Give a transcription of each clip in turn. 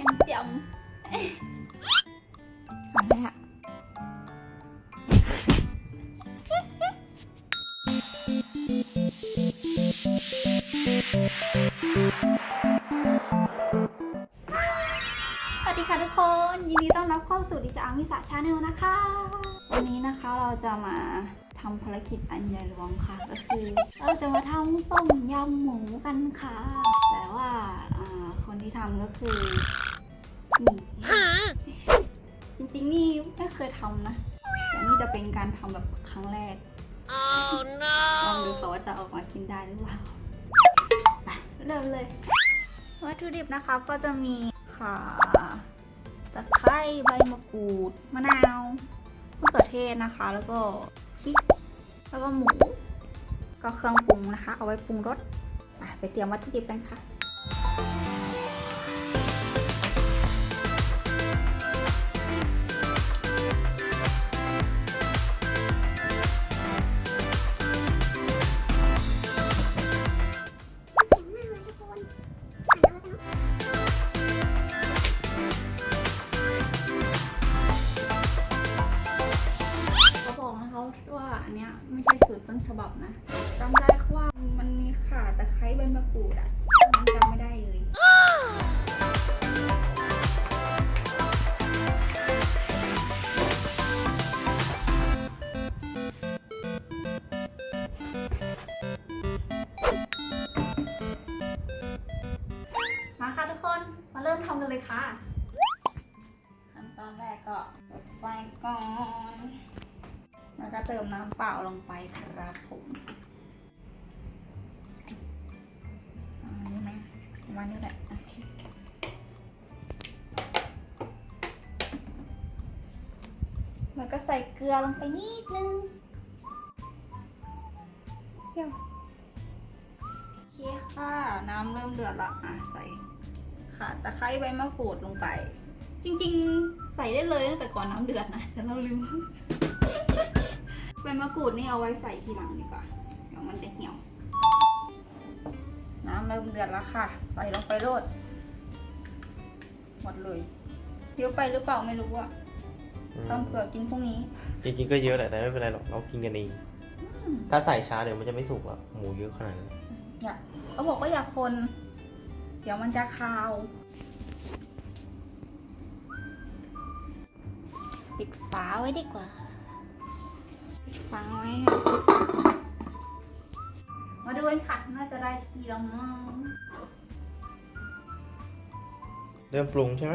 ยังจำเอาละสวัสดีค่ะทุกคน ยินดีต้อนรับเข้าสู่ดิจอามิสาชาแนลนะคะ วันนี้นะคะเราจะมาทำภารกิจอันใหญ่หลวงค่ะ ก็คือ เราจะมาทำต้มยำหมูกันค่ะ แต่ว่าอ่า คนที่ทำก็คือหมีจริงๆนี่ไม่เคยทำนะแต่นี่จะเป็นการทำแบบครั้งแรกลองดูค่ะว่าจะออกมากินได้หรือเปล่าไปเริ่มเลย วัตถุดิบนะคะก็จะมีข่าตะไคร้ใบมะกรูด มะนาวมะเขือเทศนะคะ แล้วก็พริกแล้วก็หมู ก็เครื่องปรุงนะคะ เอาไว้ปรุงรสไปไปเตรียมวัตถุดิบกันค่ะ เนี้ยไม่ใช่สูตรต้นฉบับนะจำได้ว่ามันมีข่าตะไคร้ใบมะกรูดอะมันจำไม่ได้เลย ล่าลงไปครับผมอ่านี่ไหมประมาณนี้แหละโอเคแล้วก็ใส่เกลือลงไปนิดนึงเดี๋ยวโอเคค่ะ น้ำเริ่มเดือดละอะใส่ข่าตะไคร้ใบมะกรูดลงไป จริง ๆ ใส่ได้เลยตั้งแต่ก่อนน้ำเดือดนะแต่เราลืม ใบมะกรูดนี่เอาไว้ใส่ทีหลังดีกว่า เดี๋ยวมันจะเหี่ยว น้ำเริ่มเดือดแล้วค่ะ ใส่ลงไปโรดหมดเลยเยอะไปหรือเปล่าไม่รู้อะต้องเผื่อกินพรุ่งนี้ จริงๆก็เยอะแหละแต่ไม่เป็นไรหรอกเรากินกันเองอืมถ้าใส่ช้าเดี๋ยวมันจะไม่สุกหรอกหมูเยอะขนาดนั้นอย่าเขาบอกว่าอย่าคน เดี๋ยวมันจะคาว ปิดฝาไว้ดีกว่า ปิดฝาไว้ค่ะมาดูกันค่ะน่าจะได้ทีแล้วมั้งเริ่มปรุงใช่ไหม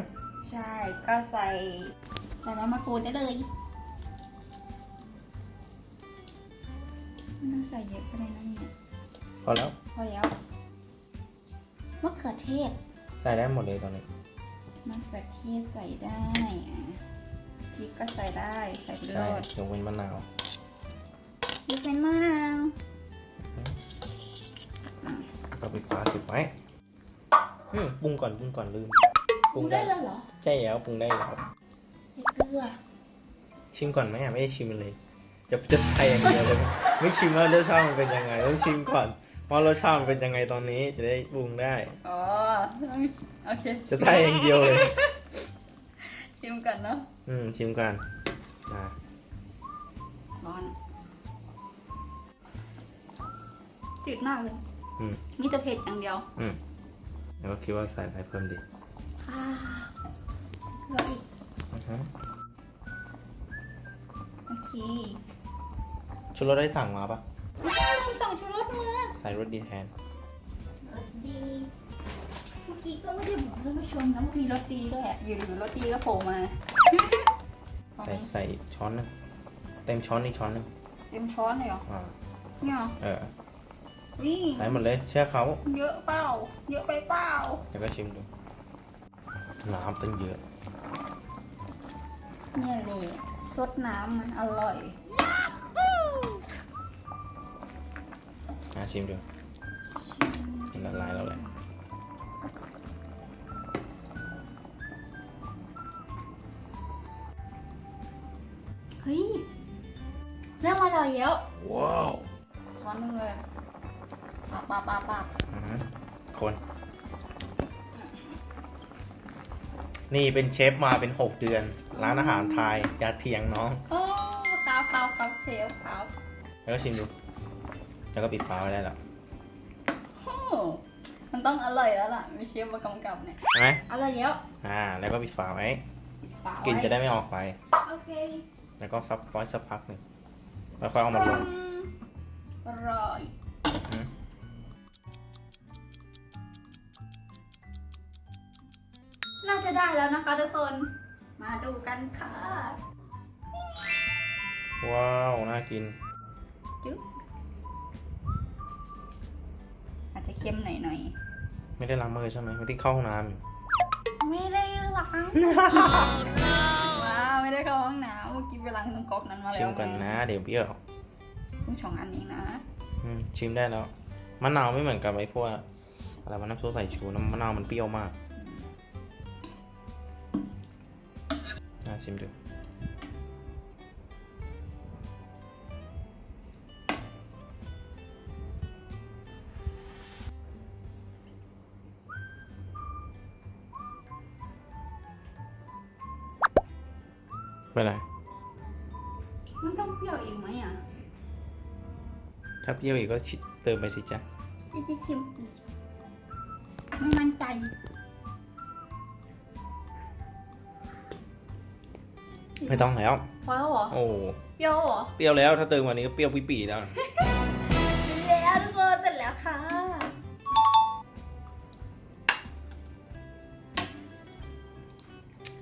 ใช่ ก็ใส่ใส่ใบมะกรูดได้เลยไม่ต้องใส่เยอะก็ได้นะเนี่ย พอแล้ว พอแล้วมะเขือเทศ ใส่ได้หมดเลยตอนนี้มะเขือเทศใส่ได้อะพริกก็ใส่ได้ ใส่ไปเลใช่ยยกเว้นมะนาว ยกเป็นมะนาวก็ไปฟ้าเก็บไว้อืมปรุงก่อนปรุงก่อนลืมปรุงได้เลยเหรอใช่แล้วปรุงได้แล้วใส่เกลือ ชิมก่อนไหมอะไม่ได้ชิมมันเลย จะจะใส่อย่างเดียวเลยไหมไม่ชิมว่ารสชาติมันเป็นยังไงต้องชิมก่อนว่ารสชาติมันเป็นยังไงตอนนี้จะได้ปรุงได้อ๋อโอเคจะใส่อย่างเดียวเลย ชิมกันเนาะอืมชิมก่อนนะร้อน จืดมากเลย อืม มีแต่เผ็ดอย่างเดียวอืมแล้วก็คิดว่าใส่อะไรเพิ่มดีอ่าเกลืออีก อือฮะโอเคชุดรสได้สั่งมาปะมีสองชูรสมาใส่รสดีแทน รสดี เมื่อกี้ก็ไม่ได้บอกท่านผู้ชมนะว่ามีรสดีด้วยอะอยู่ๆรสดีก็โผล่มาใส่ใส่ช้อนหนึงเต็มช้อนอีกช้อนหนึงเต็มช้อนเลยเหรออ่า เนี่ยเหรอเออ วิใส่หมดเลย เชื่อเขาเยอะเปล่า เยอะไปเปล่าแล้วก็ชิมดูน้ำตั้งเยอะ เนี่ยเลยซดน้ำมันอร่อยอะชิมดูมันละลายแล้วแหละเฮ้ย เริ่มอร่อยแล้ว ว้าวช้อนหนึงเลย ปาปาปาปาอือฮึคน นี่เป็นเชฟมาเป็น6เดือน ร้านอาหารไทยอย่าเถียงน้อง โอ้ครับครับครับเชฟครับแล้วก็ชิมดู แล้วก็ปิดฝาไว้ได้แล้วโอ้มันต้องอร่อยแล้วล่ะ มีเชฟมากำกับเนี่ยเห็นไหมอร่อยแล้วอ่า แล้วก็ปิดฝาไว้ฝากกลิ่นจะได้ไม่ออกไป โอเคแล้วก็ซับไว้สักพักหนึ่งแล้วค่อยเอามาลง อร่อย อืม จะได้แล้วนะคะทุกคน มาดูกันค่ะ ว้าว น่ากิน จุ๊บอาจจะเค็มหน่อยไม่ได้ล้างมือใช่ไหมไม่ได้เข้าห้องน้ำอยู่ๆ ไม่ได้ล้างว้าวไม่ได้เข้าห้องน้ำเมื่อกี้ไปล้างน้ำก๊อกนั้นมาแล้วชิมกันนะ เดี๋ยวเปรี้ยวเพิ่งสองอันนี้นะ อืมชิมได้แล้ว มะนาวไม่เหมือนกับไอ้พวกอะไรวะน้ำซุปใส่ชูน้ำมะนาวมันเปรี้ยวมาก น่าชิมดูไปไหนมันต้องเปรี้ยวอีกไหมอะ ถ้าเปรี้ยวอีกก็ชิเติมไปสิจ๊ะ จะจะชิมอีกไม่มั่นใจ ไม่ต้องแล้ว พอแล้วเหรอโอ้เปรี้ยวเหรอเปรี้ยวแล้วถ้าเติมกวันนี้ก็เปรี้ยวปีๆแล้ว แล้วทุกคนเสร็จแล้วค่ะ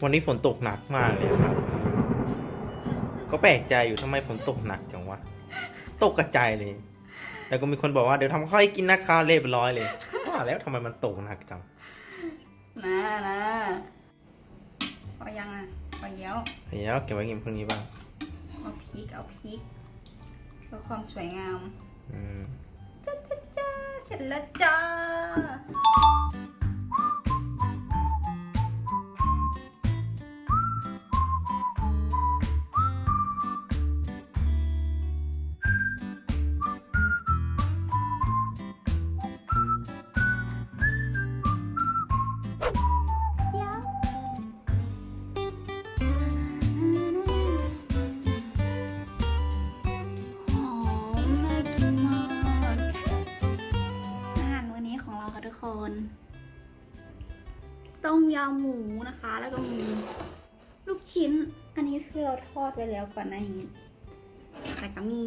วันนี้ฝนตกหนักมากเลยครับ ก็แปลกใจอยู่ทำไมฝนตกหนักจังวะ ตกกระจายเลย แล้วก็มีคนบอกว่าเดี๋ยวทำข้าวให้กินนะคะเรียบร้อยเลยว่าแล้วทำไมมันตกหนักจัง นะนะพอยังอะ พอเยอะเดี๋ยวเก็บไว้กินพรุ่งนี้บ้างเอาพริกเอาพริกเพื่อความสวยงามอืม จ้าจ้าจ้าเสร็จแล้วจ้า ต้มยำหมูนะคะ แล้วก็มีลูกชิ้น อันนี้คือเราทอดไว้แล้วก่อนหน้านี้แล้วก็มี